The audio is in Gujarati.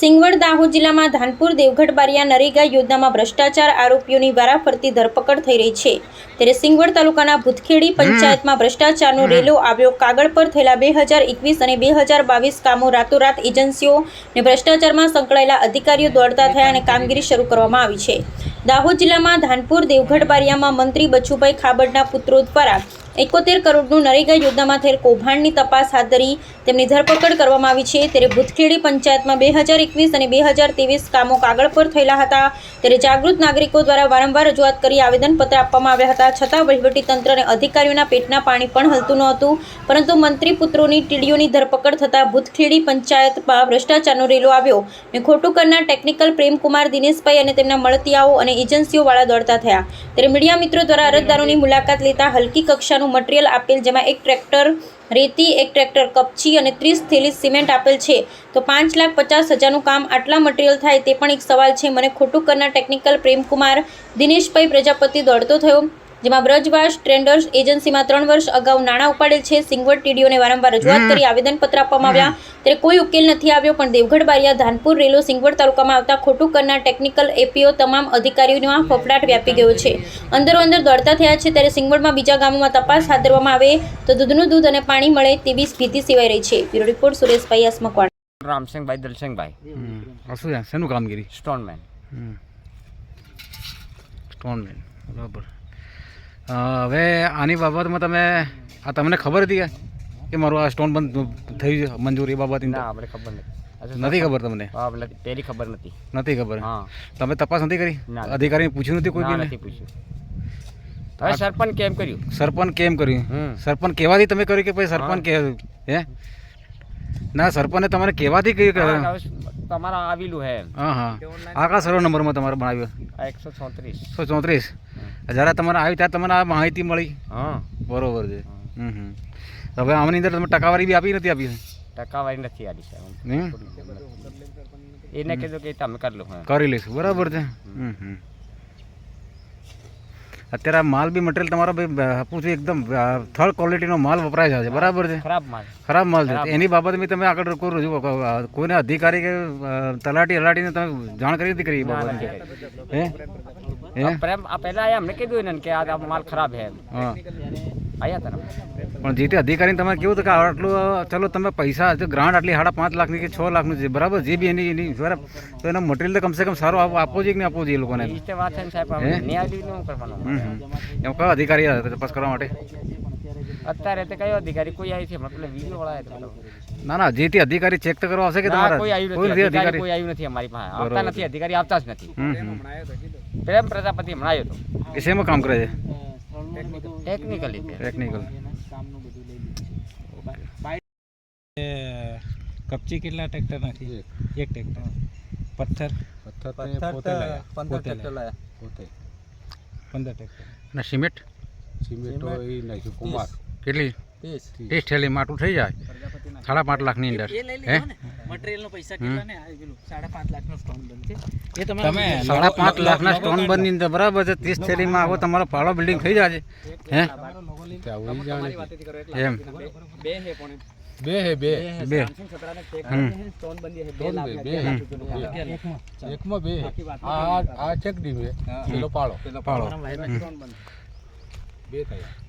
સિંગવડ દાહોદ જિલ્લામાં ધાનપુર દેવગઢ બારિયા નરેગા યોજનામાં ભ્રષ્ટાચાર આરોપીઓની વારાફરતી ધરપકડ થઈ રહી છે. ત્યારે સિંગવડ તાલુકાના ભૂતખેડી પંચાયતમાં ભ્રષ્ટાચારનો રેલો આવ્યો. કાગળ પર થયેલા બે હજાર એકવીસ અને બે હજાર બાવીસ કામો રાતોરાત એજન્સીઓ અને ભ્રષ્ટાચારમાં સંકળાયેલા અધિકારીઓ દોડતા થયા અને કામગીરી. શરૂ કરવામાં આવી છે. દાહોદ જિલ્લામાં ધાનપુર દેવગઢ બારિયામાં મંત્રી બચુભાઈ ખાબડના પુત્રો દ્વારા એકોતેર કરોડનું નરેગા યોજનામાં થયેલ કૌભાંડની તપાસ હાથ ધરી તેમની ધરપકડ કરવામાં આવી છે. ત્યારે ભૂતખેડી પંચાયતમાં બે હજાર એકવીસ અને બે હજાર ત્રેવીસ કામો કાગળ પર થયેલા હતા. ત્યારે જાગૃત નાગરિકો દ્વારા વારંવાર રજૂઆત કરી આવેદનપત્ર આપવામાં આવ્યા હતા. છતાં વહીવટીતંત્ર અને અધિકારીઓના પેટના પાણી પણ હલતું નહોતું. પરંતુ મંત્રી પુત્રોની ટીડીઓની ધરપકડ થતાં ભૂતખેડી પંચાયતમાં ભ્રષ્ટાચારનો રેલો આવ્યો ને ખોટું કરનાર ટેકનિકલ પ્રેમકુમાર દિનેશભાઈ અને તેમના મળતિયાઓ અને એજન્સીઓવાળા દોડતા થયા. ત્યારે મીડિયા મિત્રો દ્વારા અરજદારોની મુલાકાત લેતા હલકી કક્ષાનું મટીરિયલ આપેલ જેમાં એક ટ્રેક્ટર રેતી, એક ટ્રેક્ટર કપચી અને ત્રીસ થેલી સિમેન્ટ આપેલ છે. તો પાંચ લાખ પચાસ હજારનું કામ આટલા મટીરિયલ થાય તે પણ એક સવાલ છે. મને ખોટું કરનાર ટેકનિકલ પ્રેમકુમાર દિનેશભાઈ પ્રજાપતિ દોડતો થયો. જેમાં બ્રજવાસ ટ્રેન્ડર્સ એજન્સીમાં ત્રણ વર્ષ અગાઉ નાણાં ઉપાડેલ છે. સિંગવડ ટીડીઓને વારંવાર રજૂઆત કરી આવેદનપત્ર આપવામાં આવ્યા. ત્યારે કોઈ ઉકેલ નથી આવ્યો પણ દેવગઢ બારિયા ધાનપુર રેલો સિંગવડ તાલુકામાં આવતા ખોટું કરનાર ટેકનિકલ એપીઓ તમામ અધિકારીઓમાં ફફડાટ વ્યાપી ગયો છે. અંદરો અંદર દોડતા થયા છે ત્યારે સિંગવડમાં બીજા ગામોમાં તપાસ હાથ ધરવામાં આવે તો દૂધનું દૂધ અને પાણી મળે તેવી ભીતિ સેવાઈ રહી છે. Bureau report Sureshbhai Asamakwad Ramsinhbhai Dalsinhbhai. શું શેનું કામગીરી? સ્ટોનમેન. સ્ટોનમેન. બરાબર. હવે આની બાબતમાં તમે આ તમને ખબર હતી કે કે મારું આ સ્ટોન બંધ થયું મંજૂર એ બાબત ના આપણે ખબર નથી. નથી ખબર. તમને? પેલી ખબર નથી. નથી ખબર? હા. તમે તપાસ નથી કરી. અધિકારીને પૂછ્યું નથી કોઈ નથી પૂછ્યું. હવે સરપંચ કેમ કર્યું? સરપંચ કેમ કર્યું. સરપંચ કહેવાથી તમે કર્યું કે પછી સરપંચ કે હે? ના સરપંચે તમારે કહેવાથી કર્યું કે તમારા આવેલું હે હા હા. આ કા સર્વ નંબરમાં તમારે બનાવ્યો? એકસો ચોત્રીસ. સો ચોત્રીસ? જ્યારે તમારે આવી ત્યારે તમને આ માહિતી મળી. હા. બરોબર છે. હમ હમ. હવે આમની અંદર તમે ટકાવારી બી આપી નથી આપી? ટકાવારી નથી આપી સાહેબ. એને કીધું કે તમે કરી લો કરી લઈશું. બરાબર છે. હમ હમ. અત્યારે માલ બી મટીરિયલ તમારો ભાઈ આપું છું એકદમ થર્ડ ક્વોલિટીનો માલ વપરાય છે બરાબર છે? ખરાબ માલ ખરાબ માલ છે. એની બાબતે બી તમે આગળ કોઈ રજૂ કોઈને અધિકારી કે તલાટી અલાટીને તમે જાણ કરી નથી કરી ના, બાબતે? હે? હે? પહેલા અમને કીધું એને કે આ માલ ખરાબ હે હા. આયા તને પણ જે તે અધિકારીને તમારે કેવું હતું કે આટલું ચલો તમે પૈસા ગ્રાન્ટ આટલી સાડા પાંચ લાખની કે છ લાખની છે બરાબર જે બી એની એની બરાબર તો એનો મટીરિયલ તો કમસે કમ સારો આપ- આપવો જોઈએ કે નહીં આપવો જોઈએ એ લોકોને. એમ કયો અધિકારી તપાસ કરવા માટે? અત્યારે તે કયો અધિકારી? કોઈ આવી છે? મતલબ વીડિયો વાળા ના ના જે તે અધિકારી ચેક તો કરવા આવશે કે તમારા? કોઈ આવ્યું નથી. અધિકારી કોઈ આવ્યું નથી અમારી પાસે. આવતા નથી. અધિકારી આવતા જ નથી. પ્રેમ પ્રજાપતિ હમણાં આવ્યો હતો. એ શેમાં કામ કરે છે? ટેકનિકલી ટેકનિકલ કપચી કેટલા ટ્રેક્ટર નાખી? એક. ટ્રેક્ટર પથ્થર? પથ્થર પંદર ટ્રેક્ટર પંદર ટ્રેક્ટર અને સિમેન્ટ? સિમેન્ટ એ નાખ્યું કુમાર. કેટલી? ત્રીસ. થેલી માટું થઈ જાય? સાડા પાંચ લાખની અંદર. હે? મટીરિયલનો પૈસા કેટલા ને? સાડા પાંચ લાખનો સ્ટોન બનશે એ તમે સાડા પાંચ લાખના સ્ટોન બંધની અંદર બરાબર છે ત્રીસ થેલીમાં આવો તમારો પાળો બિલ્ડિંગ થઈ જાય છે હે? એમ. બે હે પણ બે હે બે. બે બે. બે એકમાં. બે હે. આ આ ચેક ડી હે. પેલો પાળો પાળો સ્ટોન બે થયા.